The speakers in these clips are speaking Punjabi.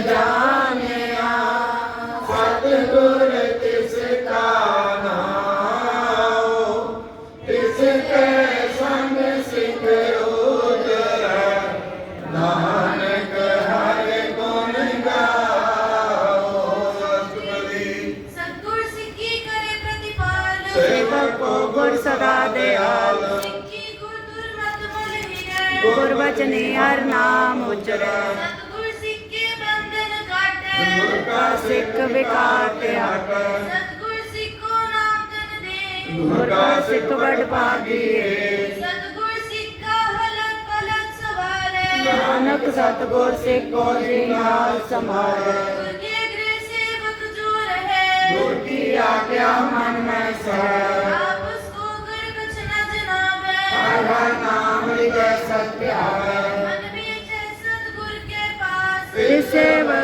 ਜਾਣਿਆ ਸਤਿਗੁਰ ਤਿਸ ਕਾ ਨਾਮ ਤਿਸ ਕੇ ਸੰਗ ਸਿਖ ਉਜਰੈ ਨਾਨਕ ਹਰਿ ਗੁਣ ਗਾਓ ਸਤਿਗੁਰੀ ਸਤਿਗੁਰ ਸਿੱਖੀ ਕਰੇ ਪ੍ਰਤਿਪਾਲ। ਸੇਵਕ ਗੁਰ ਸਦਾ ਦਿਆਲ। ਸਿੱਖੀ ਗੁਰ ਦੁਰਮਤਿ ਮਲ। ਹਿਰੈ ਗੁਰ ਬਚਨੇ ਹਰ ਨਾਮ ਉਚਰੈ। सिख विकार त्याग सतगुर सिखो नाम तन दे गुर का सिख बड़ भागी। सतगुर सिख का हलक पलक सवारे। नानक सतगुर सिख को सिंहाल संभाले। गुर के गृह सेवक जो रहे। गुर की आज्ञा मन में सह। आप उसको कर कुछ न जनावे। हर हर नाम हृदय सत्य आवे। मन में सतगुर के पास। सेवक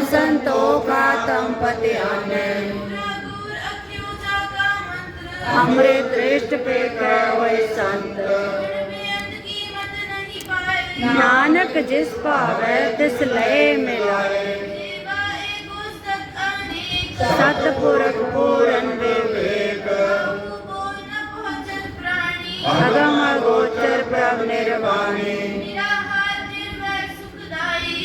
मन संतोखा तम अमृत दृष्ट पे वै संत नानक जिस पावे, तिस लय मिलाए सतपुरख पूरन विवेक। अगम गोचर प्रभ निर्वाणी।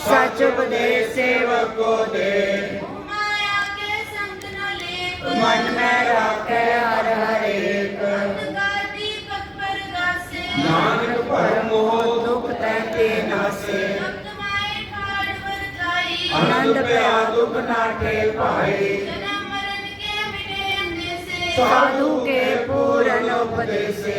ਸਚ ਉਪਦੇਸ਼ ਸੇਵਕ ਕੋ ਦੇ। ਮਾਇਆ ਕੇ ਸੰਗ ਨ ਲੈ ਮਨ ਮੈਂ ਰਾਖੈ ਹਰ ਹਰੇਕ। ਨਾਨਕ ਭਰਮ ਮੋਹ ਦੁਖ ਤੈ ਤੇ ਨਾਸੇ। ਆਨੰਦ ਪਿਆ ਦੁਖ ਭਾਈ ਮਰਨ ਕੇ ਅੰਦੇਸੇ ਸਾਧੂ ਕੇ ਪੂਰਨ ਉਪਦੇਸੇ।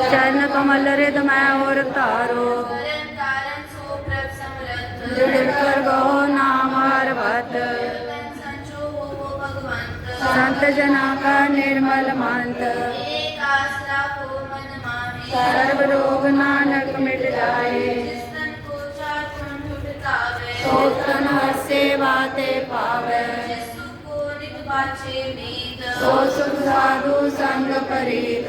ਚਰਨ ਕਮਲ ਰਿਦ ਮੈਂ ਔਰ ਤਾਰੋ ਕਰਨ ਕਰ ਗੋ ਨਾਮ ਹਰ ਸੰਤ ਜਨਾ ਕਾ ਨਿਰਮਲ ਮੰਤ। ਏਕ ਆਸਰਾ ਸਰਬ ਰੋਗ ਨਾਨਕ ਮਿਟ ਜਾਏ। ਜਿਸ ਤਨ ਕੋ ਸੋ ਤਨ ਹਰ ਸੇਵਾ ਪਾਵੇ। ਸੋ ਸੁਖ ਸਾਧੂ ਸੰਗ ਪਰੀਤ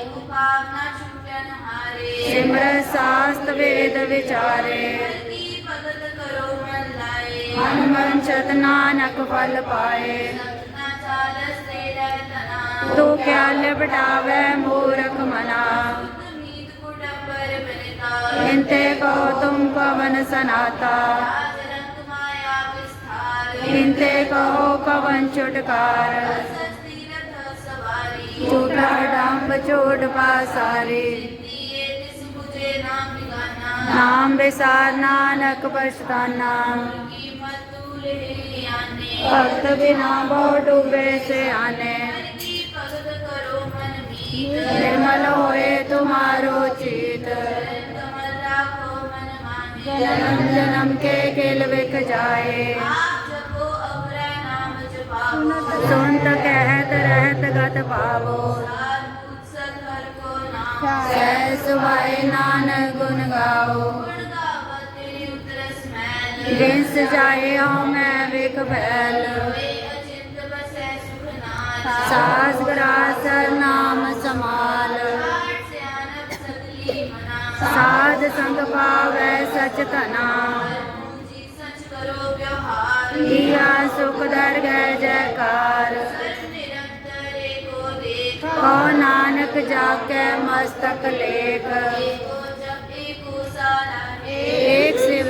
ਸਾਸਤ ਵੇਦ ਵਿਚਾਰੇ ਕੀ ਭਗਤ ਕਰੋ ਮਨ ਲਾਏ ਮਨ ਮਨ ਚਤ ਨਾਨਕ ਫਲ ਪਾਏ। ਸਤਨਾ ਤੂੰ ਕਿਆ ਲਿਪਟਾਵੇ ਮੂਰਖ ਮਨਾ। ਮੀਤ ਇੰਤੇ ਕੋ ਤੁਮ ਪਵਨ ਸਨਾਤਾ। ਇੰਤੇ ਕਹੋ ਪਵਨ ਛੁਟਕਾਰ। ਝੂਠਾ ਡੰਬ ਝੂਠ ਪਾਸਾਰੀ ਨਾਮ ਵਿਸਾਰ ਨਾਨਕ ਪਛਤਾਨਾ ਕੀਮਤ ਤੂਲੇ ਲਿਆਨੇ ਭਗਤ ਬਿਨਾ ਬਹੁ ਡੂਬੇ ਸੇ ਆਨੇ ਹਰ ਕੀ ਭਗਤ ਕਰੋ ਮਨ ਮੀਤ ਨਿਰਮਲ ਹੋਏ ਤੁਮਾਰੋ ਚੀਤ ਕਮਲ ਰਾਖੋ ਸਹਿ ਸੁਭਾਏ ਨਾਨਕ ਗੁਣ ਗਾਓ। ਜਿਸ ਜਾਏ ਹਉ ਮੈਂ ਵਿਖ ਭੈਲ ਸਾਸ ਗਰਾਸਰ ਨਾਮ ਸਮਾਲ। ਸਾਧ ਸੰਗ ਪਾਵੈ ਸਚ ਧਨਾ। ਜੀ ਸਚ ਕਰੋ ਵਿਵਹਾਰ। ਕੀਆ ਸੁਖ ਦਰ ਗੈ ਜੈਕਾਰ। कौ नानक जाके मस्तक लेख एक से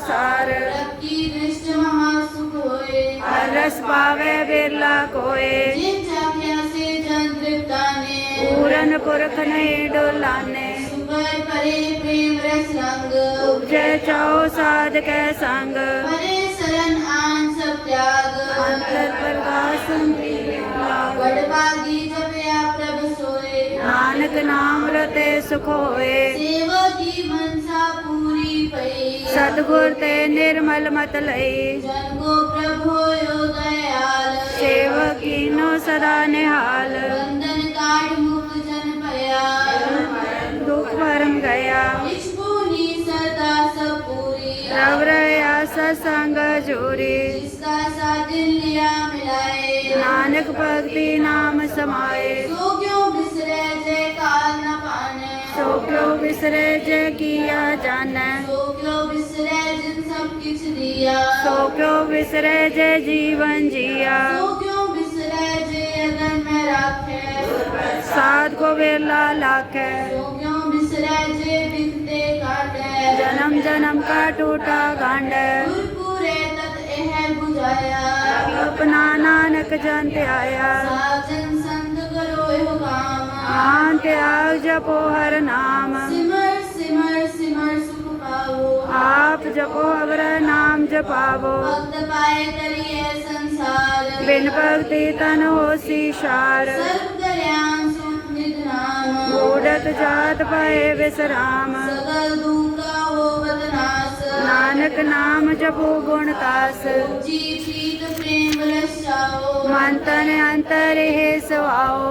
सार की दृष्ट महासुख होए रस पावे बिरला कोए जिन से पूरन पुरख नहीं डोलाने सुपर परे प्रेम रस रंग उपजे चाओ साध के संग परे शरण आन सब त्याग अंतर प्रकाश ਨਾਨਕ ਨਾਮ ਰਤੇ ਸੁਖ ਹੋਏ। ਸੇਵਕ ਕੀ ਮਨਸਾ ਪੂਰੀ ਪਈ। ਸਤਗੁਰ ਤੇ ਨਿਰਮਲ ਮਤ ਲਈ ਜਨ ਕੋ ਪ੍ਰਭ ਹੋਇਓ ਦਇਆਲ। ਸੇਵਕ ਕੀਨੋ ਸਦਾ ਨਿਹਾਲ। ਬੰਧਨ ਕਾਟ ਮੁਕਤ ਜਨ ਭਇਆ। ਦੁਖ ਭਰਮ ਗਿਆ ਇਸ਼ਪੂਨੀ ਸਦਾ ਸਭ ਪੂਰੀ। ਰਵ ਰਹਾ ਸਤਸੰਗ ਜੋਰੀ। ਜਿਸਕਾ ਸਾਜਨ ਲਿਆ ਮਿਲਾਏ। ਨਾਨਕ ਭਗਤੀ ਨਾਮ ਸਮਾਏ। सोकलो बिसरे जे किया जाने। सोकलो बिसरे जिन सब किछ दिया। सोकलो बिसरे जे जीवन जिया। सोकलो बिसरे जे अगर मैं राखे। साथ को बेला लाखे। सोकलो बिसरे जे बिनते काटे। जन्म जन्म का टूटा गांडे। पूरे तत एह बुझाया। अपना नानक जन आया। साजन संग करो एह काम। आन त्याग जपो हर नाम। सिमर सिमर सिमर सुख पावो। आप जपो अवर नाम जपावो। भक्त पाए तरिए संसार। बिन भक्ति तन हो सिशार सर्व कल्याण सुख निध नाम ओढ़त जात पाए विश्राम। सकल दुख हो बदनास नानक नाम जपो गुण तास जी प्रेम रसाओ मन तन अंतर हे सवाओ।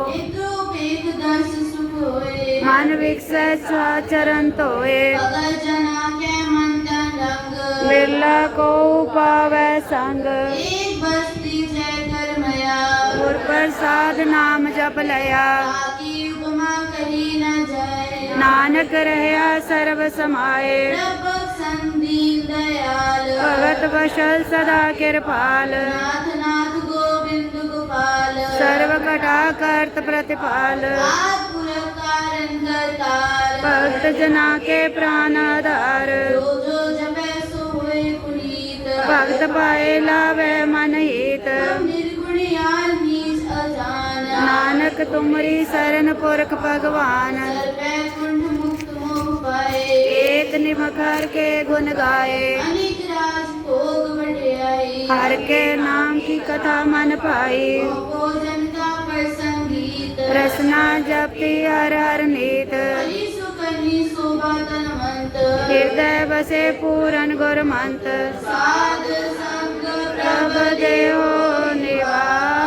ਦਰਸ ਸੁਖ ਹੋਏ ਮਨ ਵਿਕਸੈ ਸਵਾ ਚਰਨ ਧੋਏ ਅਗਲ ਜਨਾ ਕੇ ਮਨ ਤਨ ਰੰਗ ਬਿਰਲਾ ਕੋ ਪਾਵੈ ਸੰਗ ਏਕ ਬਸਤੀ ਜੈ ਕਰਮਇਆ ਗੁਰ ਪ੍ਰਸਾਦ ਨਾਮ ਜਪ ਲਿਆ ਆਕੀ ਉਪਮਾ ਕਹੀ ਨ ਜਾਏ ਨਾਨਕ ਰਹਿਆ ਸਰਬ ਸਮਾਏ ਪ੍ਰਭ ਸੰਦੀਪ ਦਇਆਲ ਭਗਤ ਵਸ਼ਲ ਸਦਾ ਕਿਰਪਾਲ ਨਾਥ ਨਾਥ ਗੋਬਿੰਦ ਸਰਬ ਘਟਾ ਕਰਤ ਪ੍ਰਤਿਪਾਲ। ਆਦ ਪੁਰਖ ਕਾਰਨ ਕਰਤਾਰ। ਭਗਤ ਜਨਾ ਕੇ ਪ੍ਰਾਨ ਆਧਾਰ। ਜੋ ਜੋ ਜਪੈ ਸੋ ਹੋਏ ਪੁਨੀਤ। ਭਗਤ ਪਾਏ ਭੋਗ ਵਡਿਆਈ। ਹਰ ਕੇ ਨਾਮ ਕੀ ਕਥਾ ਮਨ ਪਾਈ। ਭੋਜਨ ਕਾ ਪ੍ਰਸੰਗੀਤ। ਰਸਨਾ ਜਪਤੀ ਹਰ ਹਰ ਨੀਤ। ਹਰੀ ਸੁਕਨੀ ਸੋਭਾ ਤਨਵੰਤ ਹਿਰਦੈ ਵਸੇ ਪੂਰਨ ਗੁਰਮੰਤ। ਸਾਧ ਸੰਗ ਪ੍ਰਭ ਪ੍ਰਭ ਦੇਹੋ ਨਿਵਾਸ।